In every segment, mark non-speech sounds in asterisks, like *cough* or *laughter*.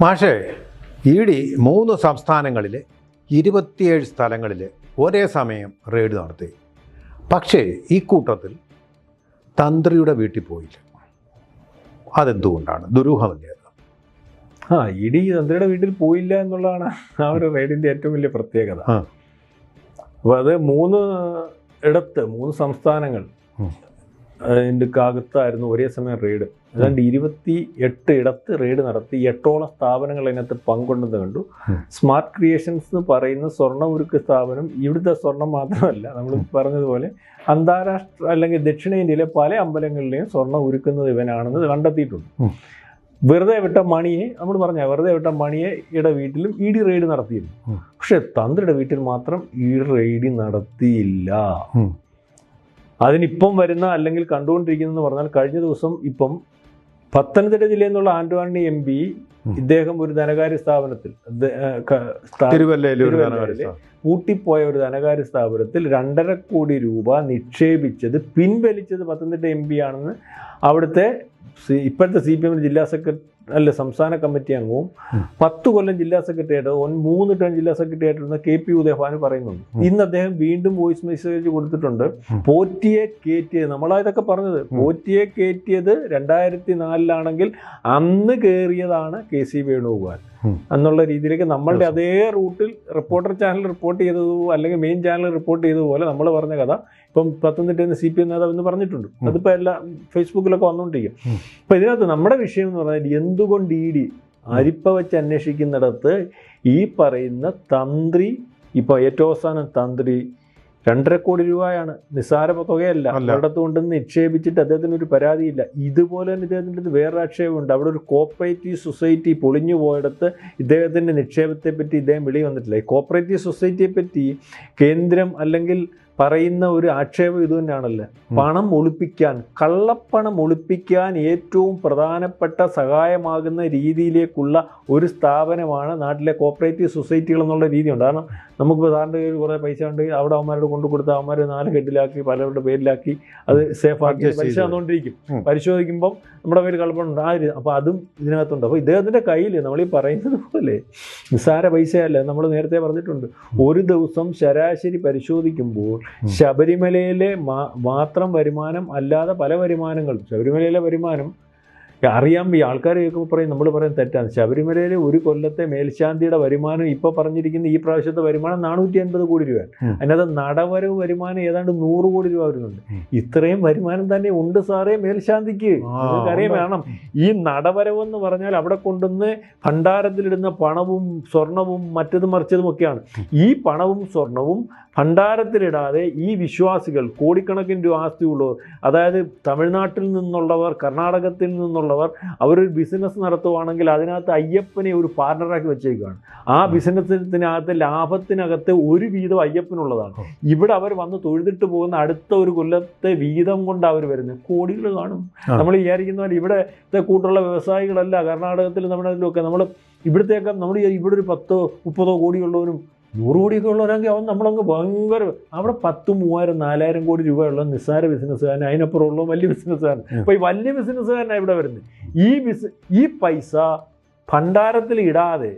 മാഷേ E D മൂന്ന് സംസ്ഥാനങ്ങളിൽ ഇരുപത്തിയേഴ് സ്ഥലങ്ങളിൽ ഒരേ സമയം റെയ്ഡ് നടത്തി. പക്ഷേ ഈ കൂട്ടത്തിൽ തന്ത്രിയുടെ വീട്ടിൽ പോയില്ല. അതെന്തുകൊണ്ടാണ്? ദുരൂഹമല്ലേ ആ ഇടി തന്ത്രിയുടെ വീട്ടിൽ പോയില്ല എന്നുള്ളതാണ് ആ ഒരു റെയ്ഡിന്റെ ഏറ്റവും വലിയ പ്രത്യേകത. അപ്പോൾ അപ്പൊ അത് മൂന്ന് ഇടത്ത് മൂന്ന് സംസ്ഥാനങ്ങൾ. അതിന്റെ അകത്തായിരുന്നു ഒരേ സമയം റെയ്ഡ് ഏതാണ്ട് ഇരുപത്തി എട്ട് ഇടത്ത് റെയ്ഡ് നടത്തി എട്ടോളം സ്ഥാപനങ്ങൾ അതിനകത്ത് പങ്കുണ്ടെന്ന് കണ്ടു. സ്മാർട്ട് ക്രിയേഷൻസ് എന്ന് പറയുന്ന സ്വർണ ഉരുക്ക് സ്ഥാപനം ഇവിടുത്തെ സ്വർണം മാത്രമല്ല നമ്മൾ പറഞ്ഞതുപോലെ അന്താരാഷ്ട്ര അല്ലെങ്കിൽ ദക്ഷിണേന്ത്യയിലെ പല അമ്പലങ്ങളിലെയും സ്വർണം ഉരുക്കുന്നത് ഇവനാണെന്ന് കണ്ടെത്തിയിട്ടുണ്ട്. വെറുതെ വിട്ട മണിയെ നമ്മൾ പറഞ്ഞ വെറുതെ വിട്ട മണിയെ ഇട വീട്ടിലും ഇ ഡി റെയ്ഡ് നടത്തിയിരുന്നു. പക്ഷെ തന്ത്രിയുടെ വീട്ടിൽ മാത്രം ഈ റെയ്ഡ് നടത്തിയില്ല. അതിനിപ്പം വരുന്ന അല്ലെങ്കിൽ കണ്ടുകൊണ്ടിരിക്കുന്നതെന്ന് പറഞ്ഞാൽ കഴിഞ്ഞ ദിവസം ഇപ്പം പത്തനംതിട്ട ജില്ലയിൽ നിന്നുള്ള ആന്റോണി എം പി ഇദ്ദേഹം ഒരു ധനകാര്യ സ്ഥാപനത്തിൽ പൂട്ടിപ്പോയ ഒരു ധനകാര്യ സ്ഥാപനത്തിൽ രണ്ടര കോടി രൂപ നിക്ഷേപിച്ചത് പിൻവലിച്ചത് പത്തനംതിട്ട എം പി ആണെന്ന് അവിടുത്തെ സി- ഇപ്പോഴത്തെ സി പി എം ജില്ലാ സെക്രട്ടറി അല്ല സംസ്ഥാന കമ്മിറ്റി അംഗവും പത്ത് കൊല്ലം ജില്ലാ സെക്രട്ടറി ആയിട്ട് ഒൻ- മൂന്ന് ടേൺ ജില്ലാ സെക്രട്ടറി ആയിട്ടിരുന്ന കെ പി ഉദയഭാനു പറയുന്നുണ്ട് ഇന്ന് അദ്ദേഹം വീണ്ടും വോയിസ് മെസ്സേജ് കൊടുത്തിട്ടുണ്ട്. പോറ്റിയെ കയറ്റിയത് നമ്മളാ ഇതൊക്കെ പറഞ്ഞത്. പോറ്റിയെ കയറ്റിയത് രണ്ടായിരത്തി നാലിലാണെങ്കിൽ അന്ന് കയറിയതാണ് കെ സി വേണുഗോപാൽ. എന്നുള്ള രീതിയിലേക്ക് നമ്മളുടെ അതേ റൂട്ടിൽ റിപ്പോർട്ടർ ചാനൽ റിപ്പോർട്ട് ചെയ്തത് അല്ലെങ്കിൽ മെയിൻ ചാനൽ റിപ്പോർട്ട് ചെയ്തതുപോലെ നമ്മൾ പറഞ്ഞ കഥ ഇപ്പം പത്തനംതിട്ടയിൽ നിന്ന് സി പി എം നേതാവ് എന്ന് പറഞ്ഞിട്ടുണ്ട്. അതിപ്പോൾ എല്ലാ ഫേസ്ബുക്കിലൊക്കെ വന്നുകൊണ്ടിരിക്കും ഉം. അപ്പം ഇതിനകത്ത് നമ്മുടെ വിഷയം എന്ന് പറഞ്ഞാൽ എന്തുകൊണ്ട് ഇ ഡി അരിപ്പ വെച്ച് അന്വേഷിക്കുന്നിടത്ത് ഈ പറയുന്ന തന്ത്രി ഇപ്പോൾ ഏറ്റവും അവസാനം തന്ത്രി രണ്ടര കോടി രൂപയാണ് നിസ്സാര തുകയല്ല. അവിടത്ത് ഒരിടത്ത് കൊണ്ട് നിക്ഷേപിച്ചിട്ട് അദ്ദേഹത്തിന് ഒരു പരാതിയില്ല. ഇതുപോലെ തന്നെ ഇദ്ദേഹത്തിന്റെ വേറെ ആക്ഷേപമുണ്ട്. അവിടെ ഒരു കോപ്പറേറ്റീവ് സൊസൈറ്റി പൊളിഞ്ഞു പോയിടത്ത് ഇദ്ദേഹത്തിന്റെ നിക്ഷേപത്തെ പറ്റി ഇദ്ദേഹം വെളി വന്നിട്ടില്ല. ഈ കോപ്പറേറ്റീവ് സൊസൈറ്റിയെ പറ്റി കേന്ദ്രം അല്ലെങ്കിൽ പറയുന്ന ഒരു ആക്ഷേപം ഇത് തന്നെയാണല്ലോ. പണം ഒളിപ്പിക്കാൻ കള്ളപ്പണം ഒളിപ്പിക്കാൻ ഏറ്റവും പ്രധാനപ്പെട്ട സഹായമാകുന്ന രീതിയിലേക്കുള്ള ഒരു സ്ഥാപനമാണ് നാട്ടിലെ കോപ്പറേറ്റീവ് സൊസൈറ്റികൾ എന്നുള്ള രീതിയുണ്ട്. കാരണം നമുക്ക് സാറിന്റെ കയ്യിൽ കുറേ പൈസ ഉണ്ട്. അവിടെ അവന്മാരോട് കൊണ്ടു കൊടുത്ത് അവന്മാർ നാല് ഹെഡിലാക്കി പലരുടെ പേരിലാക്കി അത് സേഫ് ആക്കി പലിശ തന്നുകൊണ്ടിരിക്കും പരിശോധിക്കുമ്പം നമ്മുടെ പേര് കളപ്പണുണ്ട് ആ അപ്പോൾ അതും ഇതിനകത്തുണ്ട്. അപ്പോൾ ഇദ്ദേഹത്തിന്റെ കയ്യിൽ നമ്മൾ ഈ പറയുന്നത് പോലെ നിസ്സാര പൈസയല്ല. നമ്മൾ നേരത്തെ പറഞ്ഞിട്ടുണ്ട്. ഒരു ദിവസം ശരാശരി പരിശോധിക്കുമ്പോൾ. ശബരിമലയിലെ മാത്രം വരുമാനം അല്ലാതെ പല വരുമാനങ്ങളും ശബരിമലയിലെ വരുമാനം അറിയാൻ ഈ ആൾക്കാരെയൊക്കെ പറയും നമ്മൾ പറയും തെറ്റാണ്. ശബരിമലയിലെ ഒരു കൊല്ലത്തെ മേൽശാന്തിയുടെ വരുമാനം ഇപ്പോൾ പറഞ്ഞിരിക്കുന്ന ഈ പ്രാവശ്യത്തെ വരുമാനം നാനൂറ്റി അൻപത് കോടി രൂപയാണ്. അതിനകത്ത് നടവരവ് വരുമാനം ഏതാണ്ട് നൂറ് കോടി രൂപ വരുന്നുണ്ട്. ഇത്രയും വരുമാനം തന്നെ ഉണ്ട് സാറേ മേൽശാന്തിക്ക്. അറിയാൻ. വേണം. ഈ നടവരവ് എന്ന് പറഞ്ഞാൽ അവിടെ കൊണ്ടുവന്ന് ഭണ്ഡാരത്തിലിടുന്ന പണവും സ്വർണവും മറ്റതും മറിച്ചതും ഒക്കെയാണ്. ഈ പണവും സ്വർണവും ഭണ്ഡാരത്തിലിടാതെ ഈ വിശ്വാസികൾ കോടിക്കണക്കിന് രൂപ ആസ്തിയുള്ളവർ അതായത് തമിഴ്നാട്ടിൽ നിന്നുള്ളവർ കർണാടകത്തിൽ നിന്നുള്ളവർ അവരൊരു ബിസിനസ് നടത്തുവാണെങ്കിൽ അതിനകത്ത് അയ്യപ്പനെ ഒരു പാർട്ണറാക്കി വെച്ചേക്കുകയാണ് ആ ബിസിനസ്സിനകത്ത് ലാഭത്തിനകത്ത് ഒരു വീതം അയ്യപ്പനുള്ളതാണ്. ഇവിടെ അവർ വന്ന് തൊഴുതിട്ട് പോകുന്ന അടുത്ത ഒരു കൊല്ലത്തെ വീതം കൊണ്ട് അവർ വരുന്നത്. കോടികൾ കാണും. നമ്മൾ വിചാരിക്കുന്ന പോലെ ഇവിടത്തെ കൂട്ടുള്ള വ്യവസായികളല്ല കർണാടകത്തിൽ നമ്മുടെ ഇതിലൊക്കെ നമ്മൾ ഇവിടുത്തെയൊക്കെ നമ്മൾ ഇവിടെ ഒരു പത്തോ മുപ്പതോ കോടിയുള്ളവരും നൂറ് കോടിയൊക്കെ ഉള്ളവരാണെങ്കിൽ അവൻ നമ്മളങ്ങ് ഭയങ്കര അവിടെ പത്ത് മൂവായിരം നാലായിരം കോടി രൂപയുള്ള നിസ്സാര ബിസിനസ്സുകാരൻ അതിനപ്പുറമുള്ള വലിയ ബിസിനസ്സുകാരൻ. അപ്പോൾ ഈ വലിയ ബിസിനസ്സുകാരനാണ് ഇവിടെ വരുന്നത് ഈ ബിസ് ഈ പൈസ ഭണ്ഡാരത്തിൽ ഇടാതെ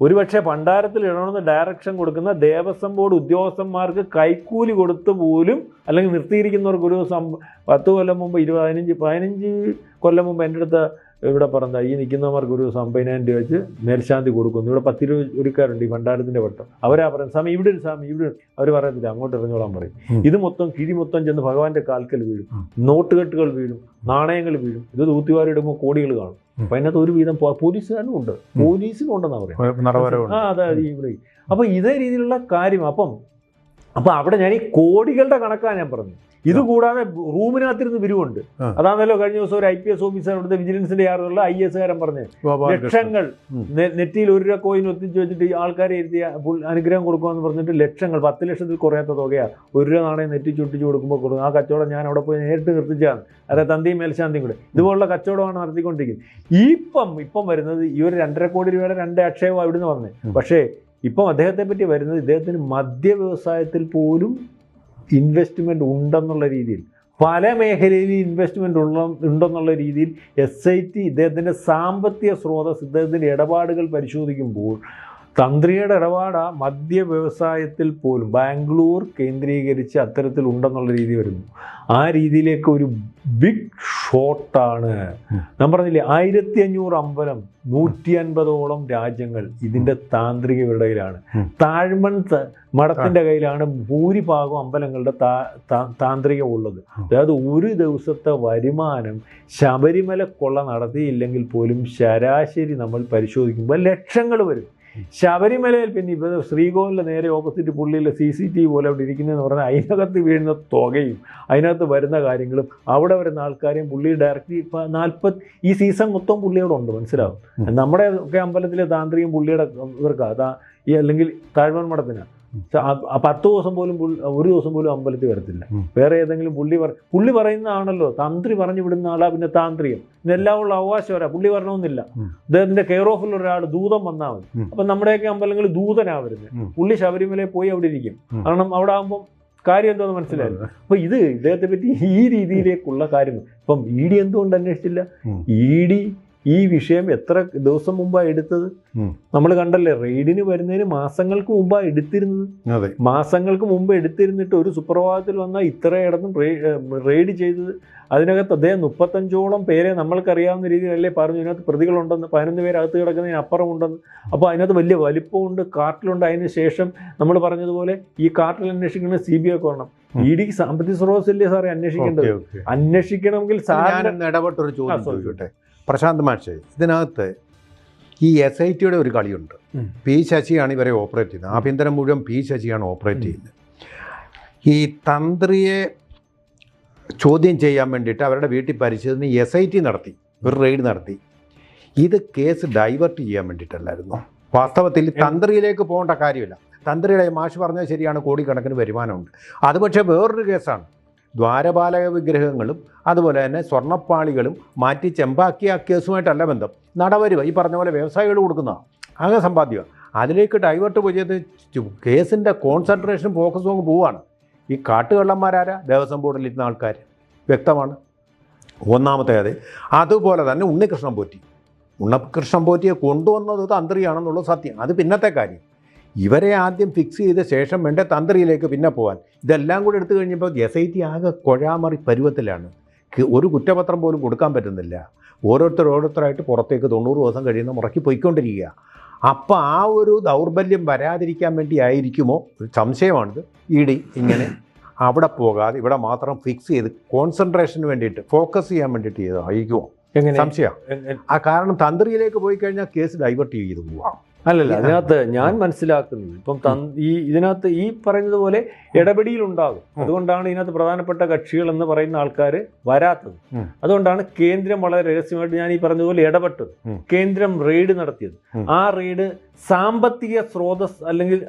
ഒരുപക്ഷെ ഭണ്ഡാരത്തിൽ ഇടണമെന്ന് ഡയറക്ഷൻ കൊടുക്കുന്ന ദേവസ്വം ബോർഡ് ഉദ്യോഗസ്ഥന്മാർക്ക് കൈക്കൂലി കൊടുത്ത് പോലും അല്ലെങ്കിൽ നിർത്തിയിരിക്കുന്നവർക്ക് ഒരു സം പത്ത് കൊല്ലം മുമ്പ് ഇരുപത് പതിനഞ്ച് പതിനഞ്ച് കൊല്ലം മുമ്പ് എന്റെ അടുത്ത് ഇവിടെ പറഞ്ഞ ഈ നിൽക്കുന്നവർക്ക് ഒരു അമ്പതിനായിരം രൂപ വെച്ച് മേൽശാന്തി കൊടുക്കുന്നു. ഇവിടെ പത്തിരുപത് ഒരുക്കാരുണ്ട് ഈ ഭണ്ഡാരത്തിന്റെ വട്ടം. അവരാ പറയുന്നത് സ്വാമി ഇവിടെ ഒരു സ്വാമി ഇവിടെ ഒരു-" അവർ പറയത്തില്ല അങ്ങോട്ട് ഇറങ്ങോളാൻ പറയും. ഇത് മൊത്തം കിഴി മൊത്തം ചെന്ന് ഭഗവാന്റെ കാൽക്കൽ വീഴും. നോട്ടുകെട്ടുകൾ വീഴും നാണയങ്ങൾ വീഴും. ഇത് തൂത്തിവാരിടുമ്പോൾ കോടികൾ കാണും. അപ്പം അതിനകത്ത് ഒരു വീതം പോലീസുകാരനും ഉണ്ട്. പോലീസിനും ഉണ്ടെന്നാ പറയാം. ആ അതെ ഇവിടെ. അപ്പൊ ഇതേ രീതിയിലുള്ള കാര്യം അപ്പം അപ്പൊ അവിടെ ഞാൻ ഈ കോടികളുടെ കണക്കാണ് ഞാൻ പറഞ്ഞത്. ഇത് കൂടാതെ റൂമിനകത്തിരുന്ന് പിരിവുണ്ട്. അതാണല്ലോ കഴിഞ്ഞ ദിവസം ഒരു ഐ പി എസ് ഓഫീസർ ഇവിടുത്തെ വിജിലൻസിന്റെ ആറുള്ള ഐ എസ് കാരൻ പറഞ്ഞു ലക്ഷങ്ങൾ നെറ്റിയിൽ ഒരു രൂപ കോയിൻ ഒത്തിച്ച് വെച്ചിട്ട് ഈ ആൾക്കാരെ ഇരുത്തി അനുഗ്രഹം കൊടുക്കുമെന്ന് പറഞ്ഞിട്ട് ലക്ഷങ്ങൾ പത്ത് ലക്ഷത്തിൽ കുറയാത്ത തുകയാണ് ഒരു രൂപ നാണയം നെറ്റി ചുട്ടിച്ച് കൊടുക്കുമ്പോൾ കൊടുക്കും ആ കച്ചവടം ഞാൻ അവിടെ പോയി നേരിട്ട് നിർത്തിച്ചാണ് അതായത് തന്തിയും മേൽശാന്തിയും കൂടെ. ഇതുപോലുള്ള കച്ചവടമാണ് നടത്തിക്കൊണ്ടിരിക്കുന്നത്. ഇപ്പം ഇപ്പം വരുന്നത് ഈ ഒരു രണ്ടര കോടി രൂപയുടെ രണ്ട് അക്ഷയമാണ് ഇവിടുന്ന് പറഞ്ഞത്. പക്ഷേ ഇപ്പം അദ്ദേഹത്തെ പറ്റി വരുന്നത് ഇദ്ദേഹത്തിന് മദ്യ വ്യവസായത്തിൽ പോലും ഇൻവെസ്റ്റ്മെന്റ് ഉണ്ടെന്നുള്ള രീതിയിൽ. പല മേഖലയിൽ ഇൻവെസ്റ്റ്മെന്റ് ഉള്ള ഉണ്ടെന്നുള്ള രീതിയിൽ എസ് ഐ ടി ഇദ്ദേഹത്തിന്റെ സാമ്പത്തിക സ്രോതസ് ഇദ്ദേഹത്തിന്റെ ഇടപാടുകൾ പരിശോധിക്കുമ്പോൾ തന്ത്രിയുടെ ഇടപാട് മദ്യ വ്യവസായത്തിൽ പോലും ബാംഗ്ലൂർ കേന്ദ്രീകരിച്ച് അത്തരത്തിൽ ഉണ്ടെന്നുള്ള രീതി വരുന്നു. ആ രീതിയിലേക്ക് ഒരു ബിഗ് ഷോട്ടാണ്. ഞാൻ പറഞ്ഞില്ലേ ആയിരത്തി അഞ്ഞൂറ് അമ്പലം നൂറ്റി അൻപതോളം രാജ്യങ്ങൾ ഇതിന്റെ താന്ത്രിക ഇടയിലാണ് ഉം. താഴ്മൺ മഠത്തിന്റെ കയ്യിലാണ് ഭൂരിഭാഗം അമ്പലങ്ങളുടെ താന്ത്രികം ഉള്ളത്. അതായത് ഒരു ദിവസത്തെ വരുമാനം ശബരിമല കൊള്ള നടത്തിയില്ലെങ്കിൽ പോലും ശരാശരി നമ്മൾ പരിശോധിക്കുമ്പോൾ ലക്ഷങ്ങൾ വരും. ശബരിമലയിൽ പിന്നെ ഇപ്പോൾ ശ്രീകോവിലിന്റെ നേരെ ഓപ്പോസിറ്റ് പുള്ളിയിലെ സി സി ടി വി പോലെ അവിടെ ഇരിക്കുന്നതെന്ന് പറഞ്ഞാൽ അതിനകത്ത് വീഴുന്ന തുകയും അതിനകത്ത് വരുന്ന കാര്യങ്ങളും അവിടെ വരുന്ന ആൾക്കാരെയും പുള്ളി ഡയറക്റ്റ് ഇപ്പം നാൽപ്പത് ഈ സീസൺ മൊത്തം പുള്ളിയോടെ ഉണ്ട് മനസ്സിലാവും? നമ്മുടെ ഒക്കെ അമ്പലത്തിലെ താന്ത്രികം പുള്ളിയുടെ ഇവർക്കാണ് ഈ അല്ലെങ്കിൽ താഴ്വൺ മഠത്തിനാണ് പത്ത് ദിവസം പോലും ഒരു ദിവസം പോലും അമ്പലത്തിൽ വരത്തില്ല. വേറെ ഏതെങ്കിലും പുള്ളി പറ പുള്ളി പറയുന്നതാണല്ലോ തന്ത്രി പറഞ്ഞു വിടുന്ന ആളാ പിന്നെ താന്ത്രികം. ഇതെല്ലാം ഉള്ള അവകാശം വരാം പുള്ളി ഉം. അദ്ദേഹത്തിന്റെ കെയർ ഓഫിൽ ഒരാൾ ദൂതം വന്നാൽ മതി. അപ്പൊ അപ്പം നമ്മുടെയൊക്കെ അമ്പലങ്ങളിൽ ദൂതനാ വരുന്നത് പുള്ളി ശബരിമലയിൽ പോയി അവിടെ ഇരിക്കും. കാരണം അവിടെ ആകുമ്പോൾ കാര്യം എന്തോന്ന് മനസ്സിലായി? അപ്പൊ ഇത് ഇദ്ദേഹത്തെ പറ്റി ഈ രീതിയിലേക്കുള്ള കാര്യങ്ങൾ. ഇപ്പം ഇ ഡി എന്തുകൊണ്ട് അന്വേഷിച്ചില്ല? ഇ ഡി ഈ വിഷയം എത്ര ദിവസം മുമ്പാണ് എടുത്തത്? നമ്മൾ കണ്ടല്ലേ റെയ്ഡിന് വരുന്നതിന് മാസങ്ങൾക്ക് മുമ്പാണ് എടുത്തിരുന്നത്. അതെ. മാസങ്ങൾക്ക് മുമ്പ് എടുത്തിരുന്നിട്ട് ഒരു സുപ്രഭാതത്തിൽ വന്നാൽ ഇത്രയിടത്തും റെയ്ഡ് ചെയ്തത്. അതിനകത്ത് അദ്ദേഹം മുപ്പത്തഞ്ചോളം പേരെ നമ്മൾക്കറിയാവുന്ന രീതിയിലല്ലേ പറഞ്ഞു. ഇതിനകത്ത് പ്രതികളുണ്ടെന്ന് പതിനൊന്ന് പേര് അകത്ത് കിടക്കുന്നതിന് അപ്പുറമുണ്ടെന്ന്. അപ്പോൾ അതിനകത്ത് വലിയ വലിപ്പമുണ്ട് കാർട്ടിലുണ്ട്. അതിന് ശേഷം നമ്മൾ പറഞ്ഞതുപോലെ ഈ കാർട്ടിൽ അന്വേഷിക്കുന്നത് സി ബി ഐ ഉം. ഇ ഡിക്ക് സാമ്പത്തിക സ്രോതസ്സല്ലേ സാറേ അന്വേഷിക്കേണ്ടത്. അന്വേഷിക്കണമെങ്കിൽ സാറിന് ഇടപെട്ടൊരു ചോദ്യം ചോദിക്കട്ടെ? ചോദിച്ചോട്ടെ പ്രശാന്ത് മാഷെ ഇതിനകത്ത് ഈ എസ് ഐ ടിയുടെ ഒരു കളിയുണ്ട്. പി ശശിയാണ് ഇവരെ ഓപ്പറേറ്റ് ചെയ്യുന്നത്. ആഭ്യന്തരം മുഴുവൻ പി ശശിയാണ് ഓപ്പറേറ്റ് ചെയ്യുന്നത്. ഈ തന്ത്രിയെ ചോദ്യം ചെയ്യാൻ വേണ്ടിയിട്ട് അവരുടെ വീട്ടിൽ പരിശോധന എസ് ഐ ടി നടത്തി. ഒരു റെയ്ഡ് നടത്തി. ഇത് കേസ് ഡൈവേർട്ട് ചെയ്യാൻ വേണ്ടിയിട്ടല്ലായിരുന്നു. വാസ്തവത്തിൽ തന്ത്രിയിലേക്ക് പോകേണ്ട കാര്യമില്ല. തന്ത്രിയുടെ മാഷ് പറഞ്ഞത് ശരിയാണ്. കോടിക്കണക്കിന് വരുമാനമുണ്ട്. അത് പക്ഷേ വേറൊരു കേസാണ് ദ്വാരപാലക വിഗ്രഹങ്ങളും അതുപോലെ തന്നെ സ്വർണപ്പാളികളും മാറ്റി ചെമ്പാക്കിയ കേസുമായിട്ടല്ല ബന്ധം. നടവരുവ ഈ പറഞ്ഞ പോലെ വ്യവസായികൾ കൊടുക്കുന്ന അങ്ങനെ സമ്പാദ്യം അതിലേക്ക് ഡൈവേർട്ട് ചെയ്ത് കേസിന്റെ കോൺസെൻട്രേഷൻ ഫോക്കസും അങ്ങ് പോവാണ്. ഈ കാട്ടുകള്ളന്മാരാരാ? ദേവസ്വം ബോർഡിൽ ഇരുന്ന ആൾക്കാർ വ്യക്തമാണ്. ഒന്നാമത്തെ അത് അതുപോലെ തന്നെ ഉണ്ണികൃഷ്ണൻ പോറ്റി. ഉണ്ണികൃഷ്ണൻ പോറ്റിയെ കൊണ്ടുവന്നത് തന്ത്രിയാണെന്നുള്ളത് സത്യം. അത് പിന്നത്തെ കാര്യം. ഇവരെ ആദ്യം ഫിക്സ് ചെയ്ത ശേഷം വേണ്ട തന്ത്രിയിലേക്ക് പിന്നെ പോകാൻ ഇതെല്ലാം കൂടി എടുത്തു കഴിഞ്ഞപ്പോൾ എസ് ഐ ടി ആകെ കൊഴാമറി പരുവത്തിലാണ്. ഒരു കുറ്റപത്രം പോലും കൊടുക്കാൻ പറ്റുന്നില്ല. ഓരോരുത്തർ ഓരോരുത്തരായിട്ട് പുറത്തേക്ക് തൊണ്ണൂറ് ദിവസം കഴിയുന്ന മുറക്കി പോയിക്കൊണ്ടിരിക്കുക. അപ്പോൾ ആ ഒരു ദൗർബല്യം വരാതിരിക്കാൻ വേണ്ടി ആയിരിക്കുമോ? ഒരു സംശയമാണിത്. ഇ ഡി ഇങ്ങനെ അവിടെ പോകാതെ ഇവിടെ മാത്രം ഫിക്സ് ചെയ്ത് കോൺസെൻട്രേഷന് വേണ്ടിയിട്ട് ഫോക്കസ് ചെയ്യാൻ വേണ്ടിയിട്ട് ചെയ്തതായിരിക്കുമോ? എങ്ങനെ? സംശയം. ആ കാരണം തന്ത്രിയിലേക്ക് പോയി കഴിഞ്ഞാൽ കേസ് ഡൈവേർട്ട് ചെയ്ത് പോവാം. അല്ലല്ല അതിനകത്ത് ഞാൻ മനസ്സിലാക്കുന്നത് ഇപ്പം തന് ഈ ഇതിനകത്ത് ഈ പറയുന്നത് പോലെ ഇടപെടിയിലുണ്ടാകും. അതുകൊണ്ടാണ് ഇതിനകത്ത് പ്രധാനപ്പെട്ട കക്ഷികൾ എന്ന് പറയുന്ന ആൾക്കാർ വരാത്തത്. അതുകൊണ്ടാണ് കേന്ദ്രം വളരെ രഹസ്യമായിട്ട് ഞാൻ ഈ പറഞ്ഞതുപോലെ ഇടപെട്ടത്. കേന്ദ്രം റെയ്ഡ് നടത്തിയത്. ആ റെയ്ഡ് സാമ്പത്തിക സ്രോതസ് അല്ലെങ്കിൽ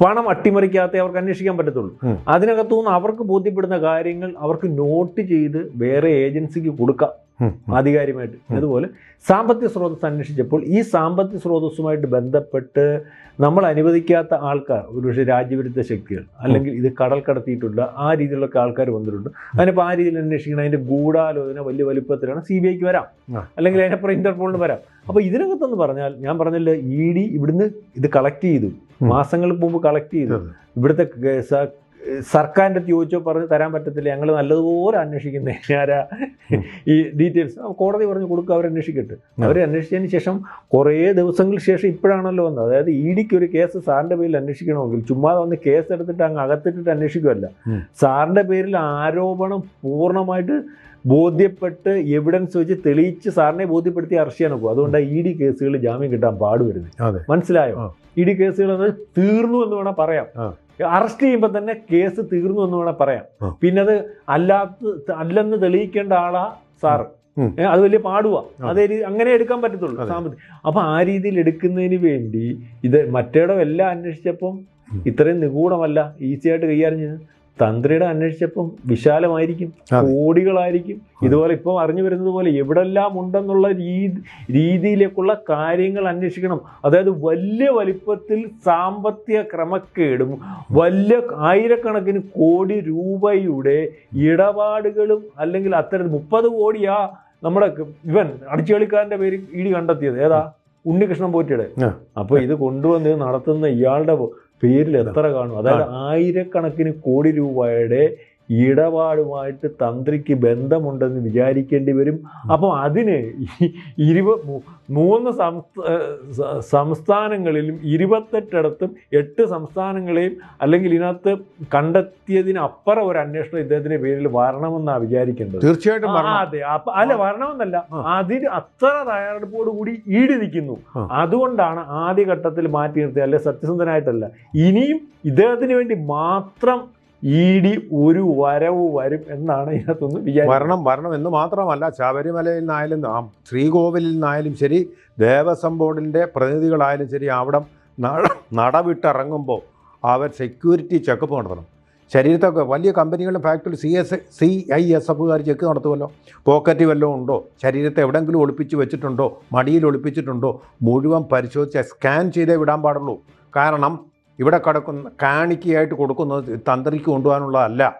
പണം അട്ടിമറിക്കാത്ത അവർക്ക് അന്വേഷിക്കാൻ പറ്റത്തുള്ളൂ. അതിനകത്തുനിന്ന് അവർക്ക് ബോധ്യപ്പെടുന്ന കാര്യങ്ങൾ അവർക്ക് നോട്ട് ചെയ്ത് വേറെ ഏജൻസിക്ക് കൊടുക്കാം. ആധികാരികമായിട്ട്. അതുപോലെ സാമ്പത്തിക സ്രോതസ് അന്വേഷിച്ചപ്പോൾ ഈ സാമ്പത്തിക സ്രോതസ്സുമായിട്ട് ബന്ധപ്പെട്ട് നമ്മൾ അനുവദിക്കാത്ത ആൾക്കാർ ഒരുപക്ഷെ രാജ്യവിരുദ്ധ ശക്തികൾ അല്ലെങ്കിൽ ഇത് കടൽ കടത്തിയിട്ടുണ്ട് ആ രീതിയിലുള്ള ആൾക്കാർ വന്നിട്ടുണ്ട്. അതിനിപ്പോൾ ആ രീതിയിൽ അന്വേഷിക്കണം അതിന്റെ ഗൂഢാലോചന വലിയ വലിപ്പത്തിലാണ് സി ബി ഐക്ക് വരാം. അല്ലെങ്കിൽ അതിനപ്പുറം ഇന്റർപോളിന് വരാം. അപ്പോൾ ഇതിനകത്തെന്ന് പറഞ്ഞാൽ ഞാൻ പറഞ്ഞില്ല ഇ ഡി ഇവിടുന്ന് ഇത് കളക്ട് ചെയ്തു. മാസങ്ങൾക്ക് മുമ്പ് കളക്ട് ചെയ്തു. ഇവിടുത്തെ സർക്കാരിന്റെ അടുത്ത് ചോദിച്ചോ പറഞ്ഞ് തരാൻ പറ്റത്തില്ല ഞങ്ങൾ നല്ലതുപോലെ അന്വേഷിക്കുന്നേ. *laughs* ആരാ. ഈ ഡീറ്റെയിൽസ് കോടതി പറഞ്ഞ് കൊടുക്കുക അവർ അന്വേഷിക്കട്ടെ. അവർ അന്വേഷിച്ചതിന് ശേഷം കുറേ ദിവസങ്ങൾക്ക് ശേഷം ഇപ്പോഴാണല്ലോ വന്നത്. അതായത് ഇ ഡിക്ക് ഒരു കേസ് സാറിന്റെ പേരിൽ അന്വേഷിക്കണമെങ്കിൽ ചുമ്മാതെ വന്ന് കേസ് എടുത്തിട്ട് അങ്ങ് അകത്തിട്ടിട്ട് അന്വേഷിക്കുമല്ല. സാറിന്റെ പേരിൽ ആരോപണം പൂർണമായിട്ട് ബോധ്യപ്പെട്ട് എവിഡൻസ് വെച്ച് തെളിയിച്ച് സാറിനെ ബോധ്യപ്പെടുത്തി അറസ്റ്റ് ചെയ്യാൻ നോക്കും അതുകൊണ്ടാണ് ഇ ഡി കേസുകൾ ജാമ്യം കിട്ടാൻ പാടുവരുന്നത്. മനസ്സിലായോ. ഇ ഡി കേസുകൾ അത് തീർന്നു എന്ന് വേണം പറയാം. അറസ്റ്റ് ചെയ്യുമ്പോൾ തന്നെ കേസ് തീർന്നു എന്ന് വേണം പറയാം. പിന്നെ അത് അല്ലാത്ത അല്ലെന്ന് തെളിയിക്കേണ്ട ആളാ സാറ് അത് വലിയ പാടുക. അതേ. രീതി അങ്ങനെ എടുക്കാൻ പറ്റത്തുള്ളൂ. സാമ്പത്തിക അപ്പൊ ആ രീതിയിൽ എടുക്കുന്നതിന് വേണ്ടി ഇത് മറ്റേടം എല്ലാം അന്വേഷിച്ചപ്പം. ഇത്രയും നിഗൂഢമല്ല ഈസി ആയിട്ട് കൈകാര്യം ചെയ്യുന്നത് തന്ത്രിയുടെ അന്വേഷിച്ചപ്പം വിശാലമായിരിക്കും കോടികളായിരിക്കും. ഇതുപോലെ ഇപ്പോൾ അറിഞ്ഞു വരുന്നത് പോലെ എവിടെല്ലാം ഉണ്ടെന്നുള്ള രീതി രീതിയിലേക്കുള്ള കാര്യങ്ങൾ അന്വേഷിക്കണം. അതായത് വലിയ വലിപ്പത്തിൽ സാമ്പത്തിക ക്രമക്കേടും വലിയ ആയിരക്കണക്കിന് കോടി രൂപയുടെ ഇടപാടുകളും അല്ലെങ്കിൽ അത്തരം മുപ്പത് കോടിയാ നമ്മുടെ ഇവൻ അടിച്ചുകളിക്കാരന്റെ പേര് ഇടി കണ്ടെത്തിയത്. ഏതാ? ഉണ്ണികൃഷ്ണൻ പോറ്റിയുടെ. അപ്പോൾ ഇത് കൊണ്ടുവന്ന് നടത്തുന്ന ഇയാളുടെ പേരിൽ എത്ര കാണും? അതായത് ആയിരക്കണക്കിന് കോടി രൂപയുടെ ഇടപാടുമായിട്ട് തന്ത്രിക്ക് ബന്ധമുണ്ടെന്ന് വിചാരിക്കേണ്ടി വരും. അപ്പം അതിന് ഇരുപ മൂന്ന് സംസ്ഥാനങ്ങളിലും ഇരുപത്തെട്ടിടത്തും എട്ട് സംസ്ഥാനങ്ങളെയും അല്ലെങ്കിൽ ഇതിനകത്ത് കണ്ടെത്തിയതിനപ്പുറം ഒരു അന്വേഷണം ഇദ്ദേഹത്തിന്റെ പേരിൽ വരണമെന്നാണ് വിചാരിക്കേണ്ടത്. തീർച്ചയായിട്ടും. അതെ. അല്ല വരണമെന്നല്ല. അതിന് അത്ര തയ്യാറെടുപ്പോടുകൂടി ഈട് നിൽക്കുന്നു. അതുകൊണ്ടാണ് ആദ്യഘട്ടത്തിൽ മാറ്റി നിർത്തിയത്. അല്ലെ സത്യസന്ധനായിട്ടല്ല. ഇനിയും ഇദ്ദേഹത്തിന് വേണ്ടി മാത്രം ഇ ഡി ഒരു വരവ് വരും എന്നാണ് ഇതിനകത്തൊന്ന് വരണം വരണം എന്ന് മാത്രമല്ല ശബരിമലയിൽ നിന്നായാലും ശ്രീകോവിലിൽ നിന്നായാലും ശരി ദേവസ്വം ബോർഡിന്റെ പ്രതിനിധികളായാലും ശരി അവിടെ നട- നടവിട്ടിറങ്ങുമ്പോൾ അവർ സെക്യൂരിറ്റി ചെക്കപ്പ് നടത്തണം. ശരീരത്തൊക്കെ വലിയ കമ്പനികളുടെ factory C S C I S എഫുകാർ check നടത്തുമല്ലോ. പോക്കറ്റ് വല്ലതും ഉണ്ടോ? ശരീരത്തെ എവിടെയെങ്കിലും ഒളിപ്പിച്ച് വെച്ചിട്ടുണ്ടോ? മടിയിൽ ഒളിപ്പിച്ചിട്ടുണ്ടോ? മുഴുവൻ പരിശോധിച്ച് സ്കാൻ ചെയ്തേ വിടാൻ പാടുള്ളൂ. കാരണം ഇവിടെ കിടക്കുന്ന കാണിക്കയായിട്ട് കൊടുക്കുന്നത് തന്ത്രിക്ക് കൊണ്ടുപോകാനുള്ളതല്ല.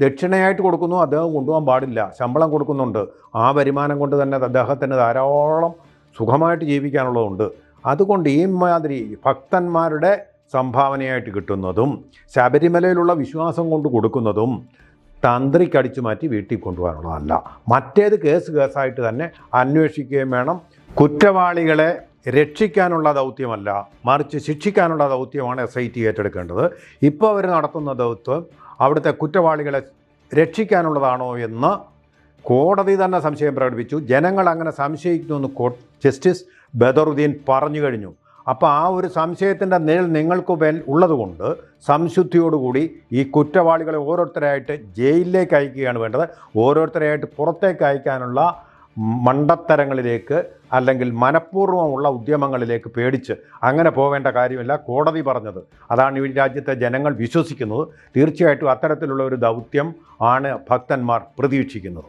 ദക്ഷിണയായിട്ട് കൊടുക്കുന്നു അദ്ദേഹം കൊണ്ടുപോകാൻ പാടില്ല. ശമ്പളം കൊടുക്കുന്നുണ്ട്. ആ വരുമാനം കൊണ്ട് തന്നെ അദ്ദേഹത്തിന് ധാരാളം സുഖമായിട്ട് ജീവിക്കാനുള്ളതുണ്ട്. അതുകൊണ്ട് ഈ മാതിരി ഭക്തന്മാരുടെ സംഭാവനയായിട്ട് കിട്ടുന്നതും ശബരിമലയിലുള്ള വിശ്വാസം കൊണ്ട് കൊടുക്കുന്നതും തന്ത്രിക്ക് അടിച്ചു മാറ്റി വീട്ടിൽ കൊണ്ടുപോകാനുള്ളതല്ല. മറ്റേത് കേസ് കേസായിട്ട് തന്നെ അന്വേഷിക്കുകയും വേണം. കുറ്റവാളികളെ രക്ഷിക്കാനുള്ള ദൗത്യമല്ല മറിച്ച് ശിക്ഷിക്കാനുള്ള ദൗത്യമാണ് എസ് ഐ ടി ഏറ്റെടുക്കേണ്ടത്. ഇപ്പോൾ അവർ നടത്തുന്ന ദൗത്യം അവിടുത്തെ കുറ്റവാളികളെ രക്ഷിക്കാനുള്ളതാണോ എന്ന് കോടതി തന്നെ സംശയം പ്രകടിപ്പിച്ചു. ജനങ്ങൾ അങ്ങനെ സംശയിക്കുന്നു എന്ന് കോ ജസ്റ്റിസ് ബദറുദ്ദീൻ പറഞ്ഞു കഴിഞ്ഞു. അപ്പോൾ ആ ഒരു സംശയത്തിന്റെ നിഴൽ നിങ്ങൾക്ക് മേൽ ഉള്ളതുകൊണ്ട് സംശുദ്ധിയോടുകൂടി ഈ കുറ്റവാളികളെ ഓരോരുത്തരായിട്ട് ജയിലിലേക്ക് അയക്കുകയാണ് വേണ്ടത്. ഓരോരുത്തരെയായിട്ട് പുറത്തേക്ക് അയക്കാനുള്ള മണ്ടത്തരങ്ങളിലേക്ക് അല്ലെങ്കിൽ മനഃപൂർവമുള്ള ഉദ്യമങ്ങളിലേക്ക് പേടിച്ച് അങ്ങനെ പോവേണ്ട കാര്യമില്ല കോടതി പറഞ്ഞത്. അതാണ് ഈ രാജ്യത്തെ ജനങ്ങൾ വിശ്വസിക്കുന്നത്. തീർച്ചയായിട്ടും അത്തരത്തിലുള്ള ഒരു ദൗത്യം ആണ് ഭക്തന്മാർ പ്രതീക്ഷിക്കുന്നത്.